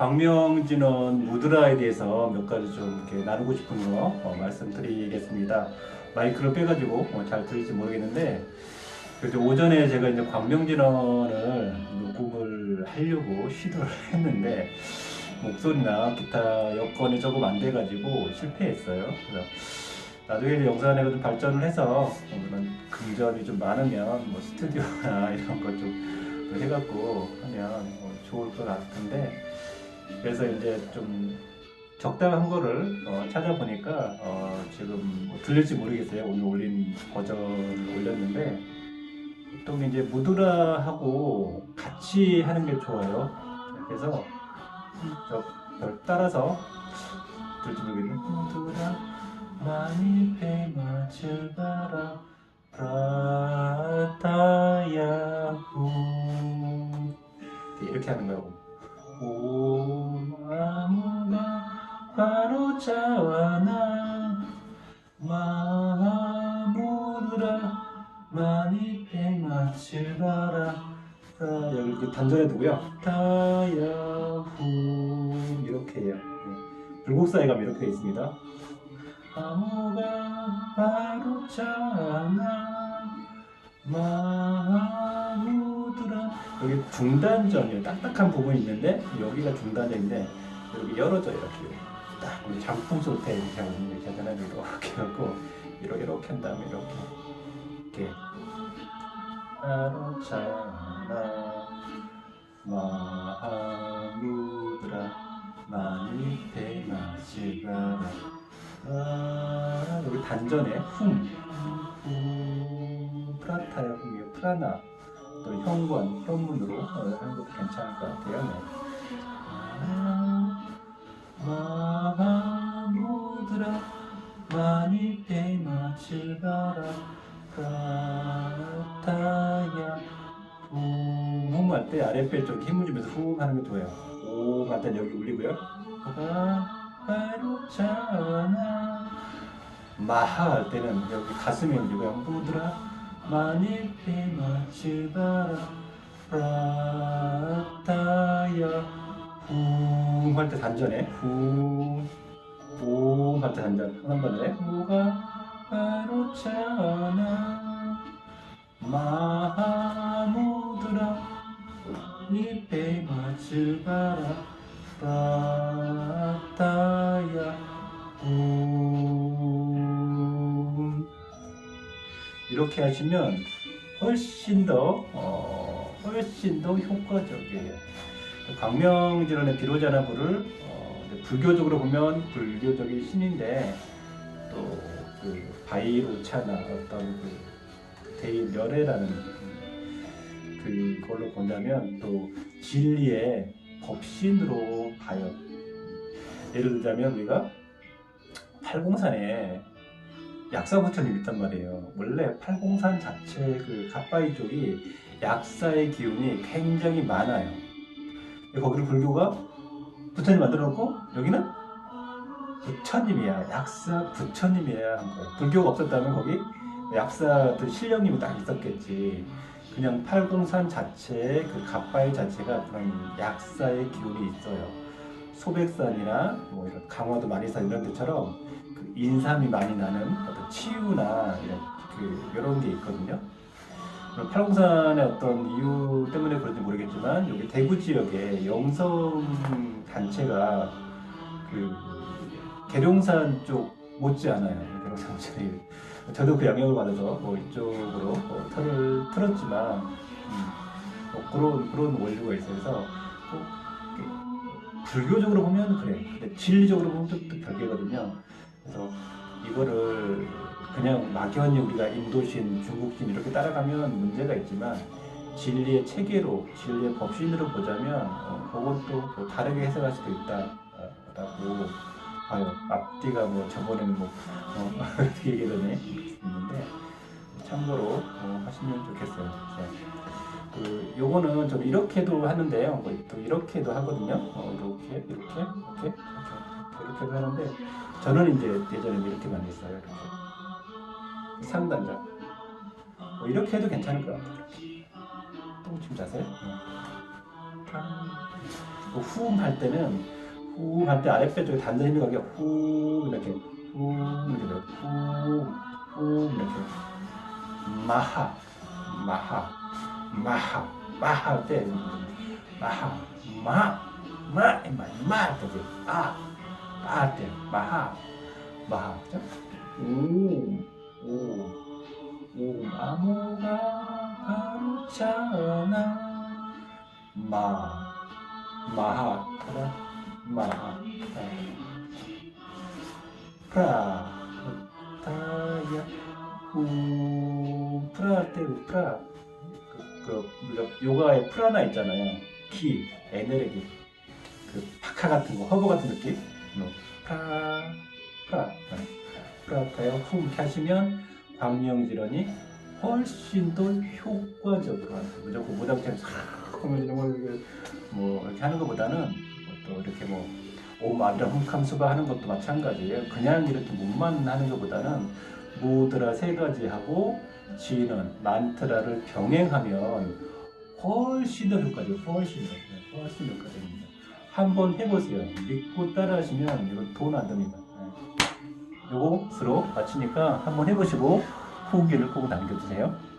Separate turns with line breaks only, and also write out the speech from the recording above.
광명진원 무드라에 대해서 몇 가지 좀 이렇게 나누고 싶은 거 어, 말씀드리겠습니다. 마이크를 빼가지고 어, 잘 들릴지 모르겠는데 그래도 오전에 제가 이제 광명진원을 녹음을 하려고 시도를 했는데 목소리나 기타 여건이 조금 안 돼가지고 실패했어요. 그래서 나중에 영상에가 좀 발전을 해서 어, 그런 금전이 좀 많으면 뭐 스튜디오나 이런 거 좀 해갖고 하면 어, 좋을 것 같은데 그래서 이제 좀 적당한 거를 어, 찾아보니까 어, 지금 뭐 들릴지 모르겠어요. 오늘 올린 버전을 올렸는데 보통 이제 무드라하고 같이 하는 게 좋아요. 그래서 저별 따라서 들지 모르겠네. 무드라 많이 배맞을 바라 프라타야후 이렇게 하는 오 바로 자와 나 마무드라 많이 배맞을 바라. 자, 여기 그 단전에 두고요. 타야후. 이렇게 해요. 네. 불곡사에 가면 이렇게 돼 있습니다. 아무가 바로 자나 마무드라. 여기 중단전이에요. 딱딱한 부분이 있는데 여기가 중단전인데 여기 열어져 이렇게 딱 우리 장풍소 때 하거든요 이렇게 하잖아요 이렇게 하고 이렇게 이렇게 한 다음에 이렇게 이렇게 바로 자나 마무드라 많이 배마시가라 아, 여기 단전에 훔, 훔 프라타야 훔이요 프라나 또 현관 현문으로 어, 하는 것도 괜찮을 것 같아요. 네. 훔할때 아랫배 쪽 힘을 주면서 후 하는 게 좋아요. 오할 때 여기 올리고요. 아, 바로 자나. 마하 할 때는 여기 가슴에 올리고요. 무드라 많이 배맞추바라. 프라타야. 쿵 할 때 단전에. 쿵할 때 단전. 한 번에 뭐가 바로 자나. 마하무드라 니 배맞추바라 프라타야 음. 이렇게 하시면 훨씬 더 어, 훨씬 더 효과적이에요. 광명질환의 비로자나부를 어, 불교적으로 보면 불교적인 신인데 또 그 바이오차나 어떤 그 대인 열애라는 그걸로 본다면 또 진리의 법신으로 봐요. 예를 들자면 우리가 팔공산에 약사 부처님 있단 말이에요. 원래 팔공산 자체 그 갓바이 쪽이 약사의 기운이 굉장히 많아요. 거기를 불교가 부처님 만들어 놓고 여기는 부처님이야. 약사 부처님이야. 불교가 없었다면 거기 약사들 신령님이 딱 있었겠지. 그냥 팔공산 자체의 그 갓바이 자체가 그런 약사의 기운이 있어요. 소백산이나 뭐 이런 강화도 만이산 이런 데처럼 그 인삼이 많이 나는 어떤 치유나 이런 그 이런 게 있거든요. 팔공산의 어떤 이유 때문에 그런지 모르겠지만 여기 대구 지역에 영성 단체가 그 계룡산 쪽 못지 않아요. 계룡산 못지 저도 그 영향을 받아서 뭐 이쪽으로 뭐 털을 틀었지만 음, 뭐 그런 그런 원리가 꼭 이렇게 불교적으로 보면 그래. 근데 진리적으로 보면 또, 또 별개거든요. 그래서 이거를 그냥 막연히 우리가 인도신, 중국신 이렇게 따라가면 문제가 있지만 진리의 체계로, 진리의 법신으로 보자면 어, 그것도 또 다르게 해석할 수도 있다 라고 봐요. 앞뒤가 뭐 저번에는 뭐 어, 어떻게 얘기하더니 있는데 참고로 어, 하시면 좋겠어요. 자, 그 요거는 좀 이렇게도 하는데요. 뭐또 이렇게도 하거든요. 어, 이렇게 이렇게 이렇게 이렇게 이렇게도 하는데 저는 이제 예전에 이렇게 많이 했어요. 이렇게 상단자. 뭐 이렇게 해도 괜찮을 것 같아요. 똥침 자세. 어. 후음 할 때는 후음 할때 아랫배 쪽에 닿는 힘이 가게 후 이렇게 후 이렇게 후후 이렇게. 마하 마하 마하 마하 할 때 마하 마마 마마 때지 아아때 마하 마하. 그죠? 오오 오 아무가 가르잖아 마 마하. 프라 마하 프라 타야 우 프라 때 프라 그, 그 우리가 요가에 프라나 있잖아요. 기 에너지 그 파카 같은 거 허브 같은 느낌? 뭐, 프라 프라 네. 프라타요? 후 이렇게 하시면 광명질환이 훨씬 더 효과적으로 하는 거죠. 무조건 무당처럼 싹 하면 뭐 이렇게 하는 것보다는 또 이렇게 뭐 오마비라 훔캄수바 하는 것도 마찬가지예요. 그냥 이렇게 몸만 하는 것보다는 무드라 세 가지 하고 지는 만트라를 병행하면 훨씬 더 효과적, 훨씬 더, 네, 훨씬 더 효과적입니다. 한번 해보세요. 믿고 따라하시면 이거 돈안 듭니다. 네. 요것으로 마치니까 한번 해보시고 후기를 꼭 남겨주세요.